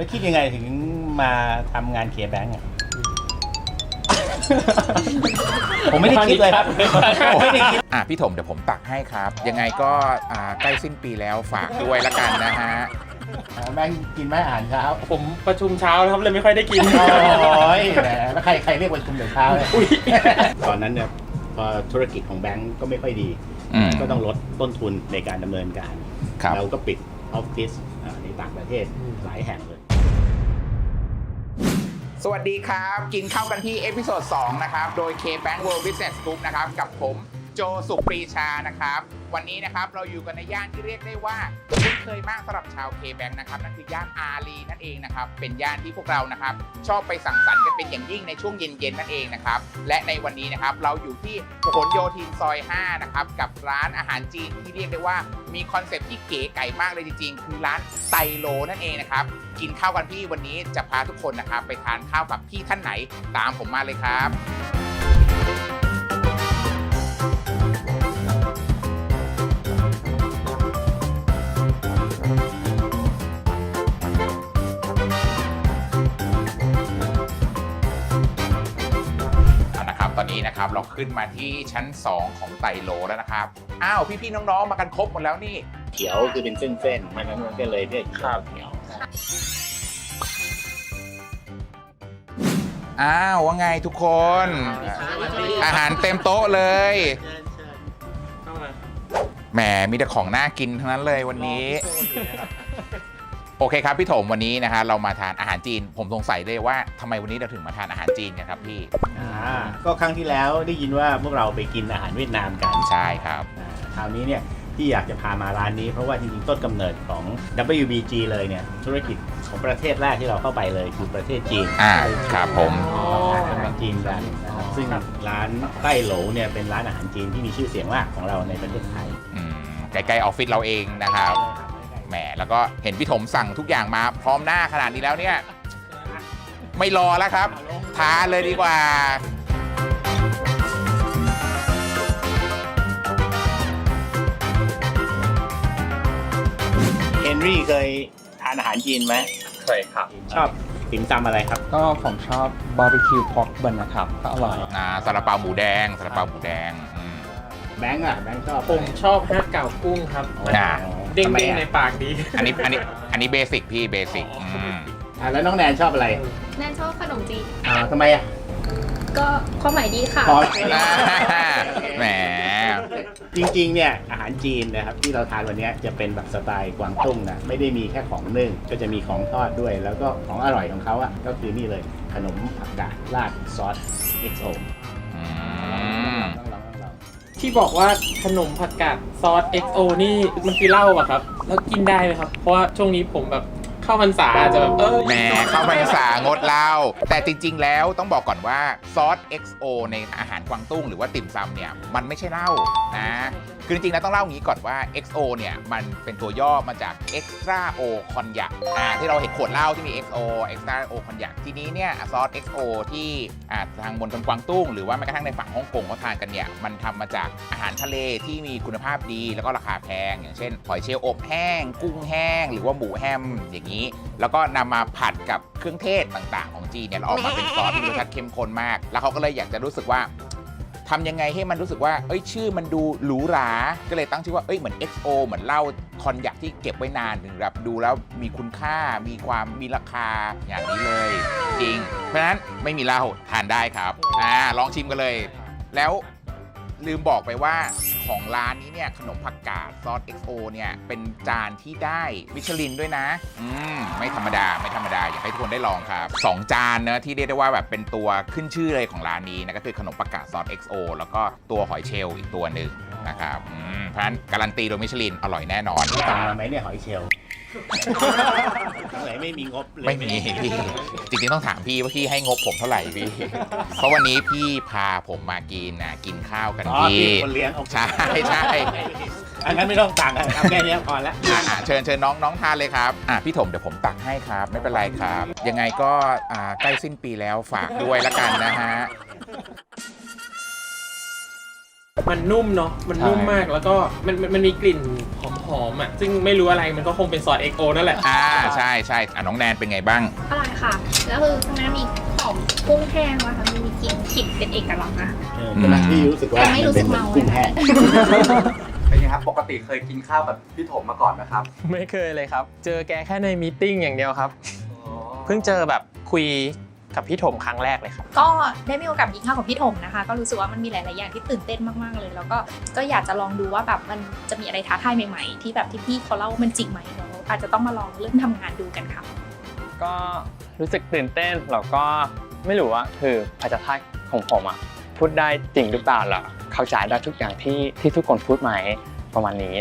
แล้วคิดยังไงถึงมาทำงานเคลียร์แบงก์อะ ผมไม่ได้คิดเลยครับ ผมไม่ได้คิด อะพี่ถมเดี๋ยวผมตักให้ครับ ยังไงก็อ่าใกล้สิ้นปีแล้วฝากด้วยละกันนะฮะ แบงก์กินไหมอาหารเช้าผมประชุมเช้านะครับเลยไม่ค่อยได้กิน โอ้ยแหมแล้วใครใครเรียกประชุมเดี๋ยวเช้าเลยตอนนั้นเนี่ยพอธุรกิจของแบงก์ก็ไม่ค่อยดี อืม ก็ต้องลดต้นทุนในการดำเนินการ ครับ เราก็ปิดออฟฟิศอ่าในต่างประเทศหลายแห่งเลย สวัสดีครับ กินข้าวกันที่เอพิโซด2นะครับ โดย K-Bank World Business Group นะครับ กับผม จสุปรีชานะครับ วันนี้นะครับเราอยู่กันในย่านที่เรียกได้ว่าคุ้นเคยมากสำหรับชาว K-Bank นะครับนั่นคือย่านอารีนั่นเองนะครับเป็นย่านที่พวกเรานะครับ ชอบไปสั่งสรรค์กันเป็นอย่างยิ่งในช่วงเย็นๆนั่นเองนะครับและในวันนี้นะครับเราอยู่ที่พหลโยธินซอย5นะครับกับร้านอาหารจีนที่เรียกได้ว่ามีคอนเซ็ปต์ที่เก๋ไก่มากเลยจริงๆ คือร้านไตโลนั่นเองนะครับกินข้าวกันพี่วันนี้จะพาทุกคนนะครับไปทานข้าวกับพี่ท่านไหนตามผมมาเลยครับ นนี้นะครับ เราขึ้นมาที่ชั้น 2 ของไตโลแล้วนะครับ อ้าวพี่ๆน้องๆมากันครบหมดแล้วนี่ เขียวคือเป็นเส้นๆมันนั้นมันก็เลยเรียกเขียวเขียวอ้าวว่าไงทุกคน อาหารเต็มโต๊ะเลยเข้ามาแหมมีแต่ของน่ากินทั้งนั้นเลยวันนี้ โอเคครับพี่ถมวันนี้นะฮะเรามาทานอาหารจีน ผมสงสัยเลยว่าทำไมวันนี้เราถึงมาทานอาหารจีนกันครับพี่อ่าก็ครั้งที่แล้วได้ยินว่าพวกเราไปกินอาหารเวียดนามกันใช่ครับอ่าคราวนี้เนี่ยที่อยากจะพามาร้านนี้เพราะว่าจริงๆต้นกำเนิดของ WBG เลยเนี่ยธุรกิจของประเทศแรกที่เราเข้าไปเลยคือประเทศจีน อ่าครับผมอาหารเป็นจีนกันนะครับซึ่งร้านใต้โหลเนี่ยเป็นร้านอาหารจีนที่มีชื่อเสียงมากของเราในประเทศไทย อืมใกล้ๆออฟฟิศเราเองนะครับ แหมแล้วก็เห็นพี่ถมสั่งทุกอย่างมาพร้อมหน้าขนาดนี้แล้วเนี่ย ไม่รอแล้วครับ ทานเลยดีกว่า เฮนรี่เคยทานอาหารจีนไหมเคยครับ ชอบติ่มซำอะไรครับ ก็ผมชอบบาร์บีคิวพอกเบิร์นนะครับ ก็อร่อย อ่าซาลาเปาหมูแดงซาลาเปาหมูแดงอืมแบงค์อะแบงค์ชอบผมชอบฮัทเก่ากุ้งครับ อ่า เด้งทำไมๆอะในปากดีอันนี้อันนี้อันนี้เบสิกพี่เบสิกอืมอ่าแล้วน้องแนนชอบอะไรแนนชอบขนมจีนอ่าทำไมอะก็ความหมายดีค่ะ พอแหม จริงๆเนี่ยอาหารจีนนะครับที่เราทานวันเนี้ยจะเป็นแบบสไตล์กวางตุ้งนะไม่ได้มีแค่ของนึ่งก็จะมีของทอดด้วย แล้วก็ของอร่อยของเขาอะก็คือนี่เลยขนมผักกาดราดซอส XO อืม ที่บอกว่าขนมผัดกาดซอส XO นี่มันคือเหล้าป่ะครับ แล้วกินได้ไหมครับ เพราะว่าช่วงนี้ผมแบบ เข้าพรรษาอาจจะแบบเออแหมเข้าพรรษางดเหล้าแต่จริง ๆ แล้วต้องบอกก่อนว่าซอส XO ในอาหารกวางตุ้งหรือว่าติ่มซำเนี่ยมันไม่ใช่เหล้านะคือจริงๆแล้วต้องเล่าอย่างนี้ก่อนว่า XO เนี่ยมันเป็นตัวย่อมาจาก Extra O Cognac อ่าที่เราเห็นขวดเหล้าที่มี XO Extra O Cognac ทีนี้เนี่ยซอส XO ที่อ่าทางบนกวางตุ้งหรือว่าแม้กระทั่งในฝั่งฮ่องกงเขาทานกันเนี่ยมันทำมาจากอาหารทะเลที่มีคุณภาพดีแล้วก็ราคาแพง อย่างเช่นหอยเชลล์อบแห้ง กุ้งแห้ง หรือว่าหมูแฮมอย่างนี้แล้วก็นำมาผัดกับเครื่องเทศต่างๆ ของจีนเนี่ยแล้วออกมาเป็นซอสที่รสชาติเข้มข้นมาก แล้วเขาก็เลยอยากจะรู้สึกว่าทำยังไงให้มันรู้สึกว่า เอ้ยชื่อมันดูหรูหรา ก็เลยตั้งชื่อว่า เอ้ยเหมือน XO เหมือนเหล้าคอนยักที่เก็บไว้นานถึงแบบดูแล้วมีคุณค่า มีความมีราคาอย่างนี้เลย จริง เพราะฉะนั้นไม่มีเหล้าทานได้ครับ อ่าลองชิมกันเลย แล้ว ลืมบอกไปว่าของร้านนี้เนี่ยขนมผักกาดซอส XO เนี่ยเป็นจานที่ได้มิชลินด้วยนะ อืมไม่ธรรมดาไม่ธรรมดาอยากให้ทุกคนได้ลองครับ 2 จานเนะที่เรียกได้ว่าแบบเป็นตัวขึ้นชื่อเลยของร้านนี้นะก็คือขนมผักกาดซอส XO แล้วก็ตัวหอยเชลล์อีกตัวหนึ่งนะครับอืมเพราะฉะนั้นการันตีโดยมิชลินอร่อยแน่นอนตามมาไหมเนี่ยหอยเชลล์ ไหนไม่มีงบเลยไม่มีพี่จริงๆต้องถามพี่ว่าพี่ให้งบผมเท่าไหร่พี่ เพราะวันนี้พี่พาผมมากินนะกินข้าวกันอ๋อพี่พี่คนเลี้ยงโอเคใช่ใช่อันนั้นไม่ต้องสั่งอะเอาแค่เนี้ยพอแล้ว อะอะเชิญเชิญน้องน้องทานเลยครับอะพี่ถมเดี๋ยวผมตักให้ครับ ไม่เป็นไรครับ ยังไงก็อ่าใกล้สิ้นปีแล้วฝากด้วยละกันนะฮะ มันนุ่มเนาะ มันนุ่มใช่มาก แล้วก็มันมันมันมีกลิ่นหอมๆอะ ซึ่งไม่รู้อะไร มันก็คงเป็นซอส XO นั่นแหละ อ่าใช่ใช่อะน้องแนนเป็นไงบ้าง อร่อยค่ะ แล้วคือข้างในมีหอมกุ้งแห้งว่ะค่ะมีกลิ่นกลิ่นเป็นเอกลักษณ์นะ เออขณะที่รู้สึกว่าแต่ไม่รู้สึกนเมาป็นกุ้งแห้ง เป็นไงครับ ปกติเคยกินข้าวกับพี่ถมมาก่อนไหมครับ ไม่เคยเลยครับ เจอแกแค่ในมีตติ้งอย่างเดียวครับ เพิ่งเจอแบบคุย กับพี่ถมครั้งแรกเลยครับ ก็ได้มีโอกาสกินข้าวกับพี่ถมนะคะ ก็รู้สึกว่ามันมีหลาย ๆ อย่างที่ตื่นเต้นมาก ๆ เลย แล้วก็ก็อยากจะลองดูว่าแบบมันจะมีอะไรท้าทายใหม่ ๆ ที่แบบที่พี่เขาเล่าว่ามันจริงไหมเราอาจจะต้องมาลองเริ่มทำงานดูกันค่ะ ก็รู้สึกตื่นเต้นแล้วก็ไม่รู้ว่าคือภาษาไทยของผมอะพูดได้จริงหรือเปล่าล่ะเข้าใจได้ทุกอย่างที่ที่ทุกคนพูดไหมประมาณนี้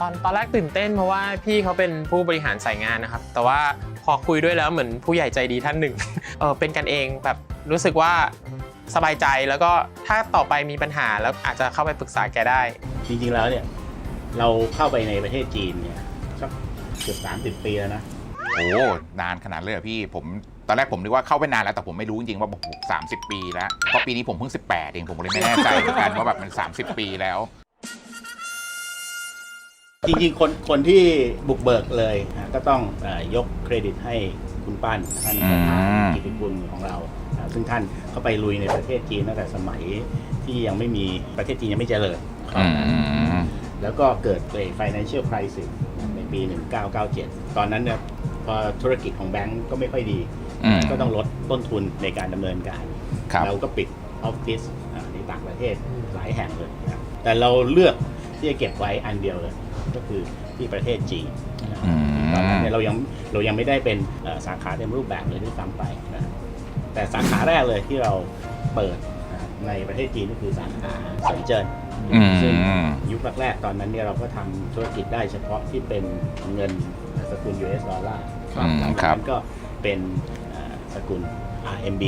ตอนตอนแรกตื่นเต้นเพราะว่าพี่เขาเป็นผู้บริหารสายงานนะครับ แต่ว่าพ อคุยด้วยแล้วเหมือนผู้ใหญ่ใจดีท่านหนึ่งเออเป็นกันเองแบบรู้สึกว่าสบายใจแล้วก็ถ้าต่อไปมีปัญหาแล้วอาจจะเข้าไปปรึกษาแกได้ จริงๆแล้วเนี่ย เราเข้าไปในประเทศจีนเนี่ยสักเกือบสามสิบปีแล้วนะ โอ้นานขนาดเลยเหรอพี่ผมตอนแรกผมนึกว่าเข้าไปนานแล้วแต่ผมไม่รู้จริงๆว่าสามสิบปีแล้วเพราะปีนี้ผมเพิ่ง 18 เองผมเลยไม่แน่ใจเหมือนกันว่าแบบมัน 30 ปีแล้ว จริงๆ คนคนที่บุกเบิกเลยนะก็ต้องเออยกเครดิตให้คุณป้านท่านประธานอืมกิติคุณของเราอ่าซึ่งท่านเข้าไปลุยในประเทศจีนตั้งแต่สมัยที่ยังไม่มีประเทศจีนยังไม่เจริญ อืม แล้วก็เกิดเกิด financial crisis ในปี 1997 ตอนนั้นเนี่ยพอธุรกิจของแบงก์ก็ไม่ค่อยดี อืมก็ต้องลดต้นทุนในการดำเนินการ ครับ เราก็ปิดออฟฟิศอ่าในต่างประเทศหลายแห่งเลยนะครับแต่เราเลือกที่จะเก็บไว้อันเดียวเลย ก็คือที่ประเทศจีนนะครับอืมตอนนั้นเนี่ยเรายังเรายังไม่ได้เป็นเอ่อสาขาเต็มรูปแบบเลยด้วยซ้ำไปนะครับแต่สาขาแรกเลยที่เราเปิดนะครับในประเทศจีนก็คือสาขาเซินเจิ้นอืมซึ่งยุคแรกๆตอนนั้นเนี่ยเราก็ทำธุรกิจได้เฉพาะที่เป็นเงินสกุล US ดอลลาร์อืมหลังครัจากบนั้นก็เป็นเอ่อสกุล RMB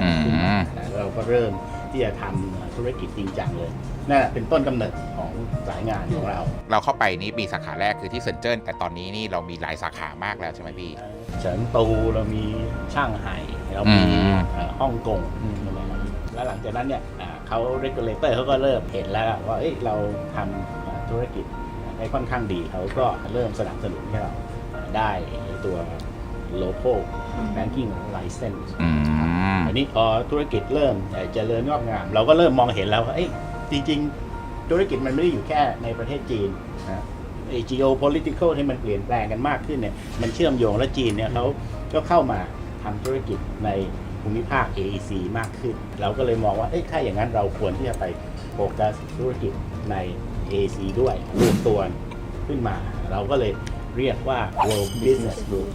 อืมขึ้นมาแล้วเราก็เริ่ม ที่จะทำธุรกิจจริงจังเลยนั่นแหละเป็นต้นกำเนิดของสายงานของเราเราเข้าไปนี่ปีสาขาแรกคือที่เซินเจิ้นแต่ตอนนี้นี่เรามีหลายสาขามากแล้วใช่ไหมพี่ เฉิงตูเรามีช่างไห่เรามีอืม เอ่อฮ่องกงอืมใช่ไหมครับแล้วหลังจากนั้นเนี่ยอ่าเขา regulator เขาก็เริ่มเห็นแล้วว่าเอ้ยเราทำอ่าธุรกิจได้ค่อนข้างดีเขาก็เริ่มสนับสนุนให้เราอ่าได้ตัว local banking license อืม อันนี้พอธุรกิจเริ่มเอ่อเจริญงอกงาม เราก็เริ่มมองเห็นแล้วว่าเอ้ยจริง ๆ ธุรกิจมันไม่ได้อยู่แค่ในประเทศจีนนะไอ้ geopolitical ที่มันเปลี่ยนแปลงกันมากขึ้นเนี่ยมันเชื่อมโยงและจีนเนี่ยเขาก็เข้ามาทำธุรกิจในภูมิภาค AEC มากขึ้น เราก็เลยมองว่าเอ้ยถ้าอย่างนั้นเราควรที่จะไปโฟกัสธุรกิจใน AEC ด้วยรวมตัวขึ้นมา เราก็เลยเรียกว่า World Business Group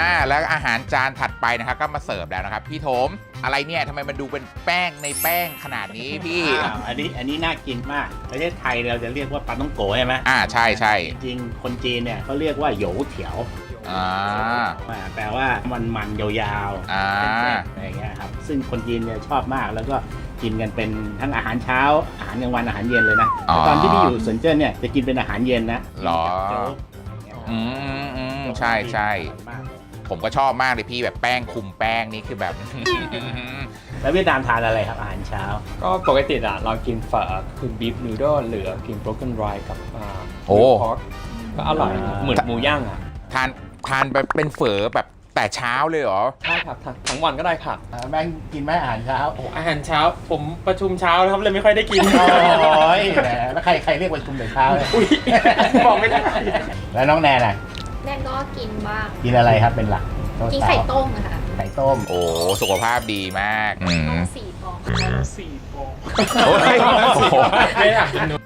อ่าแล้วอาหารจานถัดไปนะครับก็มาเสิร์ฟแล้วนะครับ พี่โถมอะไรเนี่ยทำไมมันดูเป็นแป้งในแป้งขนาดนี้พี่อ้าวอันนี้อันนี้น่ากินมากประเทศไทยเราจะเรียกว่าปลาต้องโกใช่ไหมอ่าใช่ใช่จริงๆคนจีนเนี่ยเขาเรียกว่าโหยวเถียวอ่าอ่าแปลว่ามันมันๆยาวๆอ่าแป้งๆอะไรอย่างเงี้ยครับซึ่งคนจีนเนี่ยชอบมากแล้วก็กินกันเป็นทั้งอาหารเช้าอาหารกลางวันอาหารเย็นเลยนะอ๋อแต่ตอนที่พี่อยู่สวนเจิ้นเนี่ยจะกินเป็นอาหารเย็นนะหรอ โจ๊กอืมอืมใช่ใช่ อร่อยมากเลย ผมก็ชอบมากเลยพี่แบบแป้งคุมแป้งนี่คือแบบ แล้วเวียดนามทานอะไรครับอาหารเช้า ก็ปกติอะเรากินฝาคือบีฟนูโดหรือกิน broken rice กับอ่า โอ้ pork ก็อร่อยนะเหมือนหมูย่างอะทานทานแบบเป็นเฝอแบบแต่เช้าเลยเหรอใช่ครับทั้งทั้งวันก็ได้ค่ะ อ่าแม่งกินไหมอาหารเช้าโอ้อาหารเช้าผมประชุมเช้าแล้วครับเลยไม่ค่อยได้กินโอ้ยแหมแล้วใครใครเรียกประชุมแต่เช้าเลยอุ๊ยบอกไม่ได้ แล้วน้องแนนอะ แนนก็กินบ้าง กินอะไรครับเป็นหลักกินไข่ต้มอะค่ะไข่ต้มโอ้สุขภาพดีมากอืมสี่ฟองสี่ฟองโอ้ยโอ้โหไม่อยากกินนม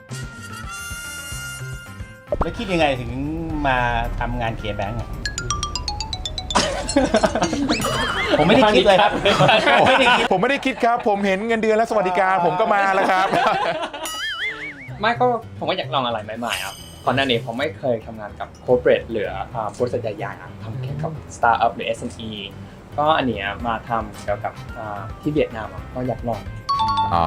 แล้วคิดยังไงถึงมาทำงานเคลียร์แบงก์อะ ผมไม่ได้คิดเลยครับ ผมไม่ได้คิดผมไม่ได้คิดครับ ผมเห็นเงินเดือนและสวัสดิการผมก็มาแล้วครับ ไม่ก็ผมก็อยากลองอะไรใหม่ๆอะ ก่อนหน้านี้ผมไม่เคยทำงานกับ corporate หรืออ่าบริษัทใหญ่ๆอะทำแค่กับ startup หรือ SME ก็อันเนี้ยมาทำเกี่ยวกับอ่าที่เวียดนามอะก็อยากลองอ๋อ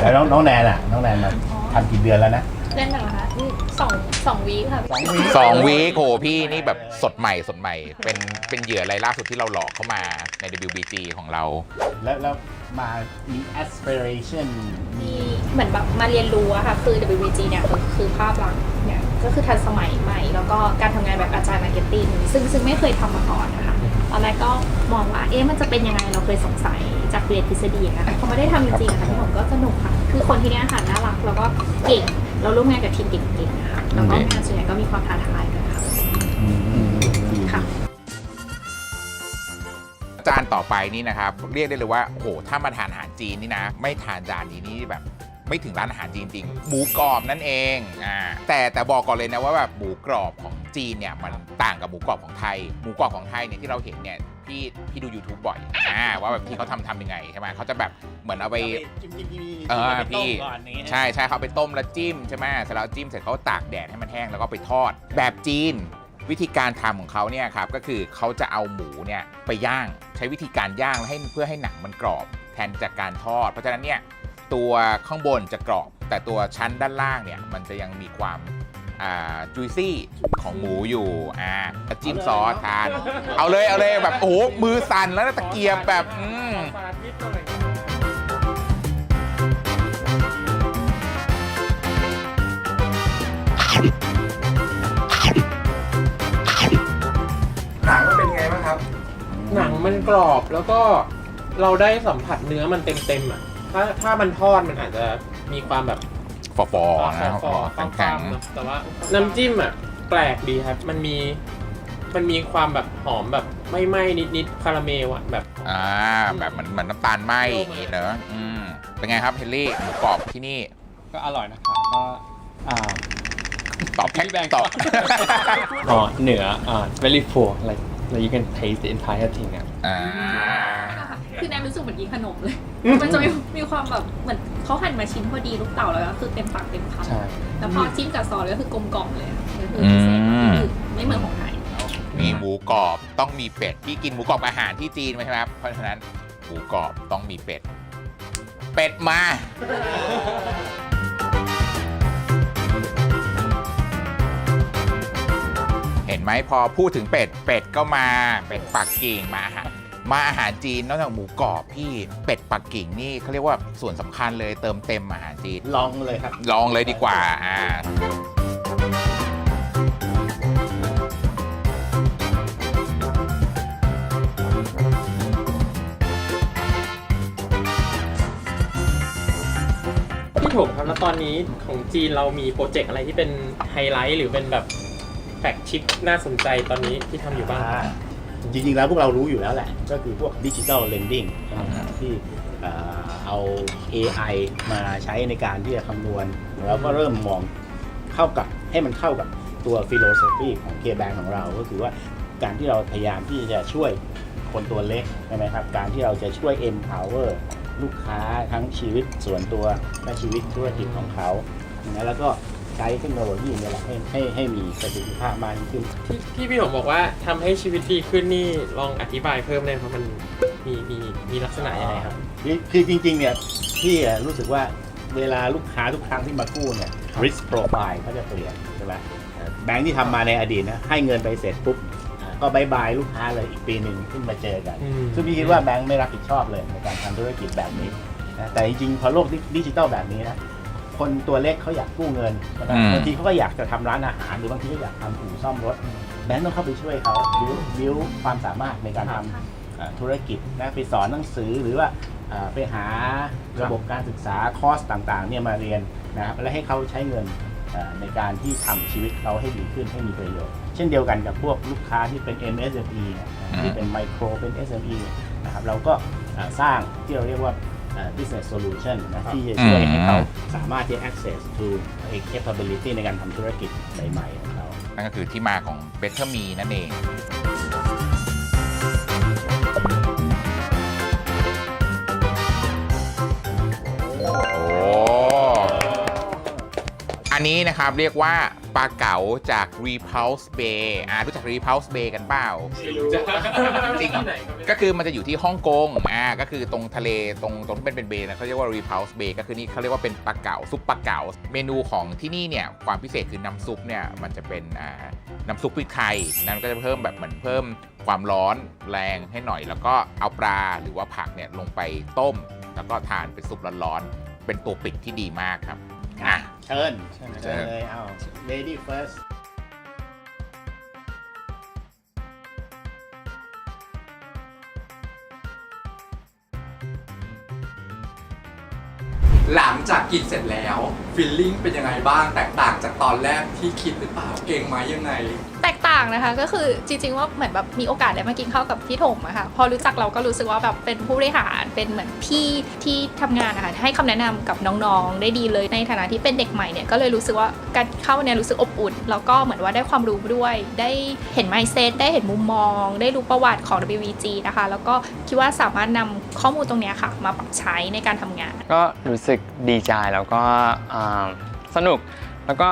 แล้วน้องน้องแนนอะน้องแนนมาทำกี่เดือนแล้วนะ เล่นหนังเหรอคะนี่สองสองวีคค่ะสองวีสองวีคโหพี่นี่แบบสดใหม่สดใหม่ เป็นเป็นเหยื่ออะไรายล่าสุดที่เราหลอกเข้ามาใน WBG ของเรา แล้วแล้วมามี aspiration มี มีเหมือนแบบมาเรียนรู้อะค่ะ คือ WBG เนี่ยคือคือภาพลักษณ์เนี่ยก็คือทันสมัยใหม่ แล้วก็การทำงานแบบอาจารย์มาร์เก็ตติ้งซึ่งซึ่งไม่เคยทำมาก่อนนะคะตอนแรกก็มองว่าเอ๊ะมันจะเป็นยังไงเราเคยสงสัย จากเรียนทฤษฎีนะคะพอไม่ได้ทำจริงๆอะค่ะพี่ผมก็สนุกค่ะ คือคนที่เนี่ยค่ะน่ารักแล้วก็เก่งเราร่วมงานกับทีมเก่งๆนะคะแล้วก็งานส่วนใหญ่ก็มีความท้าทายด้วยค่ะ ค่ะ จานต่อไปนี่นะครับ เรียกได้เลยว่าโอ้โหถ้ามาทานอาหารจีนนี่นะ ไม่ทานจานนี้นี่แบบไม่ถึงร้านอาหารจีนจริงหมูกรอบนั่นเองอ่าแต่แต่บอกก่อนเลยนะว่าแบบหมูกรอบของจีนเนี่ยมันต่างกับหมูกรอบของไทย หมูกรอบของไทยเนี่ยที่เราเห็นเนี่ย พี่พี่ดู YouTube บ่อยอ่าว่าแบบที่เขาทำทำยังไงใช่ไหมเขาจะแบบเหมือนเอาไป จิ้มจิ้มจิ้มเออไปต้มพี่ก่อนอย่างเงี้ยใช่ใช่เขาเอาไปต้มแล้วจิ้มใช่ไหมเสร็จแล้วจิ้มเสร็จเขาตากแดดให้มันแห้งแล้วก็ไปทอด แบบจีน วิธีการทำของเขาเนี่ยครับก็คือเขาจะเอาหมูเนี่ยไปย่างใช้วิธีการย่างให้เพื่อให้หนังมันกรอบ แทนจากการทอด เพราะฉะนั้นเนี่ยตัวข้างบนจะกรอบ แต่ตัวชั้นด้านล่างเนี่ยมันจะยังมีความอ่า จุยซี่ของหมูอยู่อ่าแล้วจิ้มซอสทาน เอาเลยเอาเลยแบบโอ้โหมือสั่นแล้วตะเกียบแบบอืมหนังมันเป็นไงบ้างครับ หนังมันกรอบแล้วก็เราได้สัมผัสเนื้อมันเต็มๆอะถ้าถ้ามันทอดมันอาจจะมีความแบบ ฟอๆนะฟอๆแข็ฟ้างๆๆนะแต่ว่าน้ำจิ้มอะแปลกดีครับ มันมี มันมีความแบบหอมแบบไม่ไหม้นิดๆคาราเมลอะแบบ อ่าแบบเหมือนเหมือนน้ำตาลไหมอย่างงี้เนอะอืมเป็นไงครับเฮนรี่หมูกรอบที่นี่ ก็อร่อยนะครับก็อ่า ตอบแค่พี่แบงค์ตอบ อ๋อเหนืออ่า very full like like you can taste the entire thing อะ อ่า คือแนมรู้สึกเหมือนกินขนมเลย มันจะมีมีความแบบเหมือนเขาหั่นมาชิ้นพอดีลูกเต่าแล้วก็คือเต็มปากเต็มคใช่ำแล้วพอจิ้มกับซอสก็คือกลมกล่อมเลยอะก็คือพิเศษอืมคือไม่เหมือนของไทย มีหมูกรอบต้องมีเป็ดพี่กินหมูกรอบอาหารที่จีนไหมครับ เพราะฉะนั้นหมูกรอบต้องมีเป็ด เป็ดมา เห็นไหมพอพูดถึงเป็ด เป็ดก็มา เป็ดปักกิ่งมาอาหาร มาอาหารจีนนอกจากหมูกรอบพี่เป็ดปักกิ่งนี่เขาเรียกว่าส่วนสำคัญเลยเติมเต็มอาหารจีน ลองเลยครับ ลองเลยดีกว่าอ่าพี่ถมครับแล้วตอนนี้ของจีนเรามีโปรเจกต์อะไรที่เป็นไฮไลท์หรือเป็นแบบแฟกชิปน่าสนใจตอนนี้ที่ทำอยู่บ้างอ่า จริงๆแล้วพวกเรารู้อยู่แล้วแหละ ก็คือพวกดิจิ t a ลเลนดิ้งที่เอ่อเอา AI มาใช้ในการที่จะคำนวณ แล้วก็เริ่มมองเข้ากับให้มันเข้ากับตัวฟิโลโซฟีของเคแบงของเราก็คือว่าการที่เราพยายามที่จะช่วยคนตัวเล็กใช่ไหมครับ การที่เราจะช่วย empower ลูกค้าทั้งชีวิตส่วนตัวและชีวิตธุรกิจของเขานะแล้วก็ ใช้เทคโนโลยีเนี่ยแหละให้ให้ให้มีประสิทธิภาพมากยิ่งขึ้น ที่ที่พี่ถมบอกว่าทำให้ชีวิตดีขึ้นนี่ลองอธิบายเพิ่มได้ไหมครับมันมีมีมีลักษณะยังไงครับ คือคือจริงๆเนี่ยพี่อะรู้สึกว่าเวลาลูกค้าทุกครั้งที่มากู้เนี่ย risk profile เขาจะเปลี่ยนใช่ไหมเอ่อแบงค์ที่ทำมาในอดีตนะให้เงินไปเสร็จปุ๊บอ่าก็บายบายลูกค้าเลยอีกปีหนึ่งขึ้นมาเจอกัน อืม ซึ่งพี่คิดว่าแบงค์ไม่รับผิดชอบเลยในการทำธุรกิจแบบนี้นะแต่จริงๆพอโลกดิจิตอลแบบนี้นะ คนตัวเล็กเขาอยากกู้เงินใช่ไหมอืม บางทีเขาก็อยากจะทำร้านอาหาร หรือบางทีก็อยากทำอู่ซ่อมรถ แบงค์ต้องเข้าไปช่วยเขาบิวบิวความสามารถในการทำอ่าธุรกิจนะไปสอนหนังสือหรือว่าอ่าไปหาระบบการศึกษาคอร์สต่างๆเนี่ยมาเรียนนะครับและให้เขาใช้เงินอ่าในการที่ทำชีวิตเขาให้ดีขึ้นให้มีประโยชน์ เช่นเดียวกันกับพวกลูกค้าที่เป็น MSME นะอืมที่เป็นไมโครเป็น SME นะครับเราก็อ่าสร้างที่เราเรียกว่าอ่า business solution นะที่จะช่วยให้เขาสามารถที่ access to a capability ในการทำธุรกิจใหม่ๆของเขา นั่นก็คือที่มาของ Better Me นั่นเองโอ้อันนี้นะครับเรียกว่า ปลาเก๋าจาก Repulse Bay อ่ารู้จัก Repulse Bay กันเปล่า จริง ก็คือมันจะอยู่ที่ฮ่องกงอ่าก็คือตรงทะเลตรงตรงที่เป็นเป็นเบย์นะเขาเรียกว่า Repulse Bay ก็คือนี่เขาเรียกว่าเป็นปลาเก๋าซุปปลาเก๋าเมนูของที่นี่เนี่ยความพิเศษคือน้ำซุปเนี่ยมันจะเป็นอ่าน้ำซุปพริกไทยนั้นก็จะเพิ่มแบบเหมือนเพิ่มความร้อนแรงให้หน่อย แล้วก็เอาปลาหรือว่าผักเนี่ยลงไปต้ม แล้วก็ทานเป็นซุปร้อนๆเป็นตัวปิดที่ดีมากครับอะเชิญใช่ไหมเชิญเลยเอา lady first หลังจากกินเสร็จแล้วฟีลลิ่งเป็นยังไงบ้างแตกต่างจากตอนแรกที่คิดหรือเปล่าเก่งไหมยังไง แตก ต่างนะคะก็คือจริงๆว่าเหมือนแบบมีโอกาสได้มากินข้าวกับพี่ถมอะค่ะพอรู้จักเราก็รู้สึกว่าแบบเป็นผู้บริหารเป็นเหมือนพี่ที่ทำงานอะคะให้คำแนะนำกับน้องๆ ได้ดีเลยในฐานะที่เป็นเด็กใหม่เนี่ยก็เลยรู้สึกว่าการเข้าเนี่ยรู้สึกอบอุ่นแล้วก็เหมือนว่าได้ความรู้ด้วย ได้เห็น mindset ได้เห็นมุมมอง ได้รู้ประวัติของ WVG นะคะ แล้วก็คิดว่าสามารถนำข้อมูลตรงนี้ค่ะมาปรับใช้ในการทำงาน ก็รู้สึกดีใจแล้วก็สนุก แล้วก็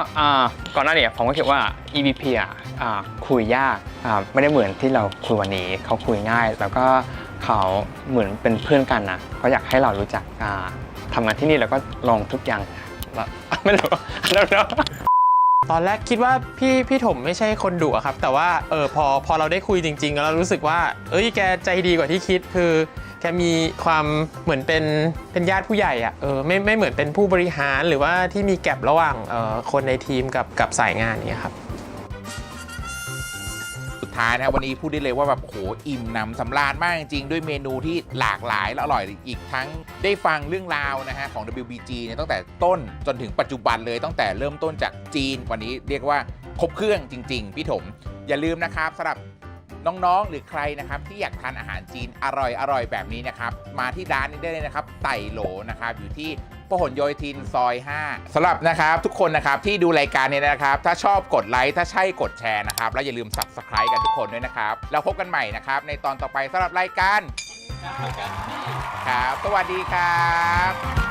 ก่อนหน้านี้ผมก็คิดว่า EVP อะคุยยากไม่ได้เหมือนที่เราคุยวันนี้เขาคุยง่าย แล้วก็เขาเหมือนเป็นเพื่อนกันนะเขาอยากให้เรารู้จักอ่าทำงานที่นี่แล้วก็ลองทุกอย่างไม่รู้แล้วตอนแรกคิดว่าพี่พี่ถมไม่ใช่คนดุอะครับ แต่ว่าเออพอพอเราได้คุยจริง ๆ แล้วเรารู้สึกว่า เอ้ยแกใจดีกว่าที่คิดคือ แกมีความเหมือนเป็นเป็นญาติผู้ใหญ่อะเออไม่ไม่เหมือนเป็นผู้บริหารหรือว่าที่มีแกลบระหว่างเออคนในทีมกับกับสายงานเนี้ยครับ สุดท้ายนะครับวันนี้พูดได้เลยว่าแบบโหอิ่มหนำสำราญมากจริงๆ ด้วยเมนูที่หลากหลายและอร่อยอีกทั้งได้ฟังเรื่องราวนะฮะของ WBG เนี่ยตั้งแต่ต้นจนถึงปัจจุบันเลยตั้งแต่เริ่มต้นจากจีนวันนี้เรียกว่าครบเครื่องจริง ๆ พี่ถม อย่าลืมนะครับสำหรับ น้องๆ หรือใครนะครับที่อยากทานอาหารจีนอร่อยอร่อยแบบนี้นะครับ มาที่ร้านนี้ได้เลยนะครับ ไต่โหลนะครับ อยู่ที่พหลโยธินซอย 5สำหรับนะครับทุกคนนะครับที่ดูรายการนี้นะครับ ถ้าชอบกดไลค์ถ้าใช่กดแชร์นะครับ แล้วอย่าลืม subscribe กันทุกคนด้วยนะครับ แล้วพบกันใหม่นะครับ ในตอนต่อไปสำหรับรายการครับ สวัสดีครับ